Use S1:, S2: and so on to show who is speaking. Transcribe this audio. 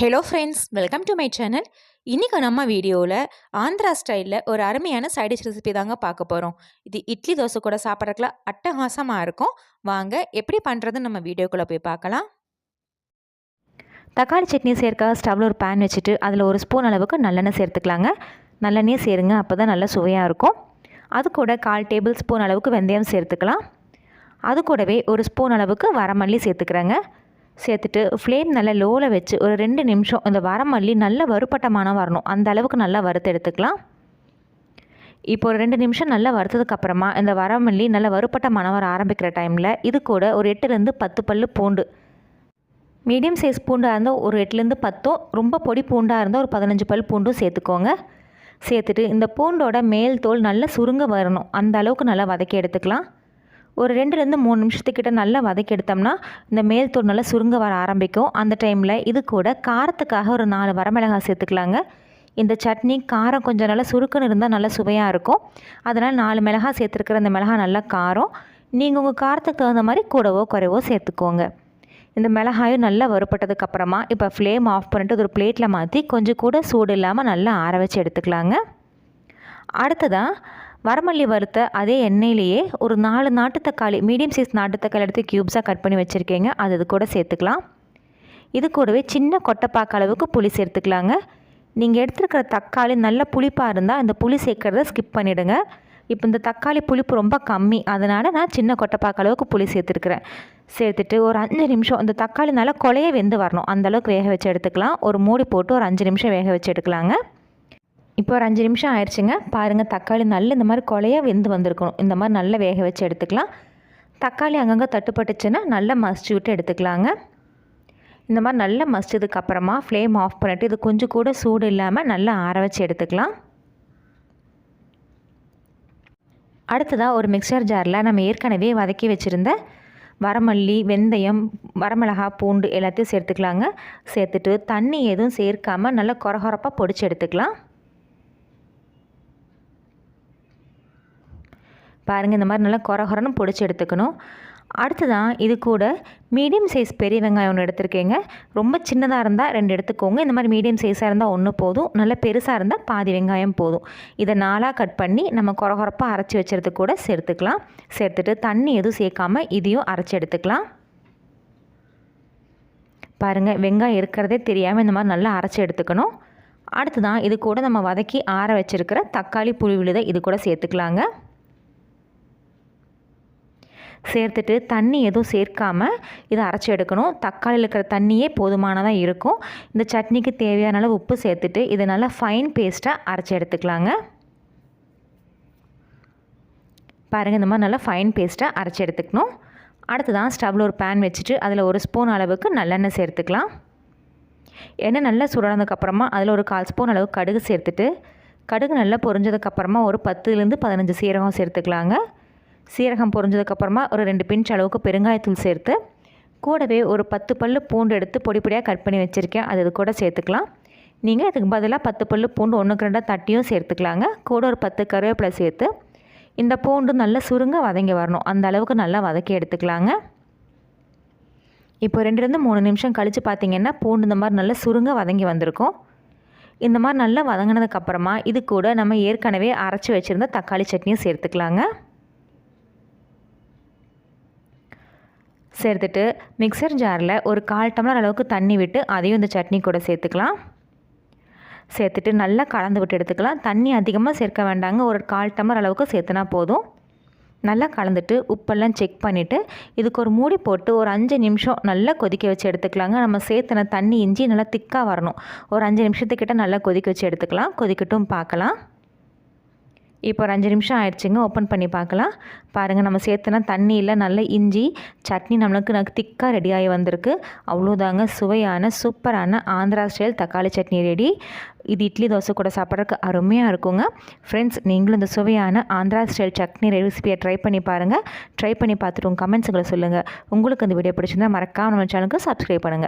S1: Hello friends welcome to my channel இன்றைக்கி நம்ம வீடியோவில் ஆந்திரா ஸ்டைலில் ஒரு அருமையான சைடிஷ் ரெசிபி தாங்க பார்க்க போகிறோம் இது இட்லி தோசை கூட சாப்பிட்றதுக்குலாம் அட்டகாசமாக இருக்கும். வாங்க எப்படி பண்ணுறதுன்னு நம்ம வீடியோக்குள்ளே போய் பார்க்கலாம்.
S2: தக்காளி சட்னி சேர்க்க ஸ்டவ்வில் ஒரு பேன் வச்சுட்டு அதில் ஒரு ஸ்பூன் அளவுக்கு நல்லெண்ணெய் சேர்த்துக்கலாங்க. நல்லெண்ணெய் சேருங்க அப்போ தான் நல்லா சுவையாக இருக்கும். அது கூட கால் டேபிள் ஸ்பூன் அளவுக்கு வெந்தயம் சேர்த்துக்கலாம். அது கூடவே ஒரு ஸ்பூன் அளவுக்கு வரமல்லி சேர்த்துக்கிறேங்க. சேர்த்துட்டு ஃப்ளேம் நல்லா லோவில் வச்சு ஒரு ரெண்டு நிமிஷம் இந்த வரமல்லி நல்ல வறுப்பட்டமானம் வரணும். அந்த அளவுக்கு நல்லா வறுத்து எடுத்துக்கலாம். இப்போ ஒரு ரெண்டு நிமிஷம் நல்லா வறுத்ததுக்கப்புறமா இந்த வரமல்லி நல்லா வறுப்பட்ட மனம் வர ஆரம்பிக்கிற டைமில் இது கூட ஒரு எட்டுலேருந்து பத்து பல் பூண்டு. மீடியம் சைஸ் பூண்டாக இருந்தால் ஒரு எட்டுலேருந்து பத்தோ ரொம்ப பொடி பூண்டாக இருந்தால் ஒரு பதினஞ்சு பல் பூண்டும் சேர்த்துக்கோங்க. சேர்த்துட்டு இந்த பூண்டோட மேல் தோல் நல்லா சுருங்க வரணும். அந்த அளவுக்கு நல்லா வதக்கி எடுத்துக்கலாம். ஒரு ரெண்டுலேருந்து மூணு நிமிஷத்துக்கிட்ட நல்லா வதக்கி எடுத்தோம்னா இந்த மேல் தூள் நல்லா சுருங்க வர ஆரம்பிக்கும். அந்த டைமில் இது கூட காரத்துக்காக ஒரு நாலு வரமிளகாய் சேர்த்துக்கலாங்க. இந்த சட்னி காரம் கொஞ்சம் நல்லா சுருக்குன்னு இருந்தால் நல்லா சுவையாக இருக்கும். அதனால் நாலு மிளகாய் சேர்த்துருக்குற அந்த மிளகாய் நல்லா காரம். நீங்கள் உங்கள் காரத்துக்கு தகுந்த மாதிரி கூடவோ குறைவோ சேர்த்துக்கோங்க. இந்த மிளகாயும் நல்லா வறுப்பட்டதுக்கப்புறமா இப்போ ஃப்ளேம் ஆஃப் பண்ணிட்டு ஒரு பிளேட்டில் மாற்றி கொஞ்சம் கூட சூடு இல்லாமல் நல்லா ஆற வச்சு எடுத்துக்கலாங்க. அடுத்ததாக வரமல்லி வறுத்த அதே எண்ணெயிலேயே ஒரு நாலு நாட்டு தக்காளி மீடியம் சைஸ் நாட்டு தக்காளி எடுத்து க்யூப்ஸாக கட் பண்ணி வச்சுருக்கேங்க. அது இது கூட சேர்த்துக்கலாம். இது கூடவே சின்ன கொட்டைப்பாக்க அளவுக்கு புளி சேர்த்துக்கலாங்க. நீங்கள் எடுத்துருக்கிற தக்காளி நல்ல புளிப்பாக இருந்தால் அந்த புளி சேர்க்குறத ஸ்கிப் பண்ணிவிடுங்க இப்போ இந்த தக்காளி புளிப்பு ரொம்ப கம்மி அதனால் நான் சின்ன கொட்டைப்பாக்க அளவுக்கு புளி சேர்த்துருக்குறேன். சேர்த்துட்டு ஒரு அஞ்சு நிமிஷம் அந்த தக்காளி நல்லா கொலையை வெந்து வரணும். அந்தளவுக்கு வேக வச்சு எடுத்துக்கலாம். ஒரு மூடி போட்டு ஒரு அஞ்சு நிமிஷம் வேக வச்சு எடுக்கலாங்க. இப்போ ஒரு அஞ்சு நிமிஷம் ஆயிடுச்சுங்க. பாருங்கள் தக்காளி நல்ல இந்த மாதிரி கொலையாக வெந்து வந்திருக்கணும். இந்த மாதிரி நல்லா வேக வச்சு எடுத்துக்கலாம். தக்காளி அங்கங்கே தட்டுப்பட்டுச்சுன்னா நல்லா மசிச்சு விட்டு எடுத்துக்கலாங்க. இந்த மாதிரி நல்லா மசிச்சதுக்கு அப்புறமா ஃப்ளேம் ஆஃப் பண்ணிவிட்டு இது கொஞ்சம் கூட சூடு இல்லாமல் நல்லா ஆற வச்சு எடுத்துக்கலாம். அடுத்ததாக ஒரு மிக்சர் ஜாரில் நம்ம ஏற்கனவே வதக்கி வச்சுருந்த வரமல்லி வெந்தயம் வரமிளகா பூண்டு எல்லாத்தையும் சேர்த்துக்கலாங்க. சேர்த்துட்டு தண்ணி எதுவும் சேர்க்காமல் நல்லா குறகுறப்பாக பொடிச்சு எடுத்துக்கலாம். பாருங்கள் இந்த மாதிரி நல்லா குறகுறன்னு பொடிச்சு எடுத்துக்கணும். அடுத்ததான் இது கூட மீடியம் சைஸ் பெரிய வெங்காயம் ஒன்று எடுத்துருக்கேங்க. ரொம்ப சின்னதாக இருந்தால் ரெண்டு எடுத்துக்கோங்க. இந்த மாதிரி மீடியம் சைஸாக இருந்தால் ஒன்று போதும். நல்ல பெருசாக இருந்தால் பாதி வெங்காயம் போதும். இதை நாளாக கட் பண்ணி நம்ம குறகுறப்பாக அரைச்சி வச்சுறது கூட சேர்த்துக்கலாம். சேர்த்துட்டு தண்ணி எதுவும் சேர்க்காமல் இதையும் அரைச்சி எடுத்துக்கலாம். பாருங்கள் வெங்காயம் இருக்கிறதே தெரியாமல் இந்த மாதிரி நல்லா அரைச்சி எடுத்துக்கணும். அடுத்து தான் இது கூட நம்ம வதக்கி ஆற வச்சுருக்கிற தக்காளி புளி விழுதை இது கூட சேர்த்துக்கலாங்க. சேர்த்துட்டு தண்ணி எதுவும் சேர்க்காமல் இதை அரைச்சி எடுக்கணும். தக்காளியில் இருக்கிற தண்ணியே போதுமானதாக இருக்கும். இந்த சட்னிக்கு தேவையான அளவு உப்பு சேர்த்துட்டு இதை நல்லா ஃபைன் பேஸ்ட்டாக அரைச்சி எடுத்துக்கலாங்க. பாருங்கள் இந்த மாதிரி நல்லா ஃபைன் பேஸ்ட்டாக அரைச்சி எடுத்துக்கணும். அடுத்ததான் ஸ்டவ்வில் ஒரு பேன் வச்சுட்டு அதில் ஒரு ஸ்பூன் அளவுக்கு நல்லெண்ணெய் சேர்த்துக்கலாம். எண்ணெய் நல்லா சுடானதுக்கப்புறமா அதில் ஒரு கால் ஸ்பூன் அளவுக்கு கடுகு சேர்த்துட்டு கடுகு நல்லா பொரிஞ்சதுக்கப்புறமா ஒரு பத்துலேருந்து பதினஞ்சு சீரகம் சேர்த்துக்கலாங்க. சீரகம் பொரிஞ்சதுக்கப்புறமா ஒரு ரெண்டு பிஞ்ச் அளவுக்கு பெருங்காயத்தூள் சேர்த்து கூடவே ஒரு பத்து பல் பூண்டு எடுத்து பொடி பொடியாக கட் பண்ணி வச்சுருக்கேன். அது இது கூட சேர்த்துக்கலாம். நீங்கள் அதுக்கு பதிலாக பத்து பல் பூண்டு ஒன்றுக்கு ரெண்டாக தட்டியும் சேர்த்துக்கலாங்க. கூட ஒரு பத்து கருவேப்பிலை சேர்த்து இந்த பூண்டு நல்லா சுருங்க வதங்கி வரணும். அந்த அளவுக்கு நல்லா வதக்கி எடுத்துக்கலாங்க. இப்போ ரெண்டுலேருந்து மூணு நிமிஷம் கழித்து பார்த்திங்கன்னா பூண்டு இந்த மாதிரி நல்லா சுருங்க வதங்கி வந்திருக்கும். இந்த மாதிரி நல்லா வதங்கினதுக்கப்புறமா இது கூட நம்ம ஏற்கனவே அரைச்சி வச்சுருந்த தக்காளி சட்னியும் சேர்த்துக்கலாங்க. சேர்த்துட்டு மிக்சர் ஜாரில் ஒரு கால் டம்ளர் அளவுக்கு தண்ணி விட்டு அதையும் இந்த சட்னி கூட சேர்த்துக்கலாம். சேர்த்துட்டு நல்லா கலந்து விட்டு எடுத்துக்கலாம். தண்ணி அதிகமாக சேர்க்க வேண்டாங்க. ஒரு கால் டம்ளர் அளவுக்கு சேர்த்துனா போதும். நல்லா கலந்துட்டு உப்பெல்லாம் செக் பண்ணிவிட்டு இதுக்கு ஒரு மூடி போட்டு ஒரு அஞ்சு நிமிஷம் நல்லா கொதிக்க வச்சு எடுத்துக்கலாங்க. நம்ம சேர்த்துன தண்ணி இஞ்சி நல்லா திக்காக வரணும். ஒரு அஞ்சு நிமிஷத்துக்கிட்ட நல்லா கொதிக்க வச்சு எடுத்துக்கலாம். கொதிக்கட்டும் பார்க்கலாம். இப்போ ஒரு அஞ்சு நிமிஷம் ஆயிடுச்சுங்க ஓப்பன் பண்ணி பார்க்கலாம். பாருங்கள் நம்ம சேர்த்துனா தண்ணியில் நல்ல இஞ்சி சட்னி நம்மளுக்கு எனக்கு திக்காக ரெடியாகி வந்திருக்கு. அவ்வளோதாங்க சுவையான சூப்பரான ஆந்திரா ஸ்டைல் தக்காளி சட்னி ரெடி இது இட்லி தோசை கூட சாப்பிட்றதுக்கு அருமையாக இருக்குங்க. ஃப்ரெண்ட்ஸ் நீங்களும் இந்த சுவையான ஆந்திரா ஸ்டைல் சட்னி ரெசிபியை ட்ரை பண்ணி பாருங்கள் ட்ரை பண்ணி பார்த்துட்டு உங்கள் கமெண்ட்ஸுங்களை சொல்லுங்கள் உங்களுக்கு இந்த வீடியோ பிடிச்சிருந்தால் மறக்காமல் நம்ம சேனலுக்கு சப்ஸ்கிரைப் பண்ணுங்கள்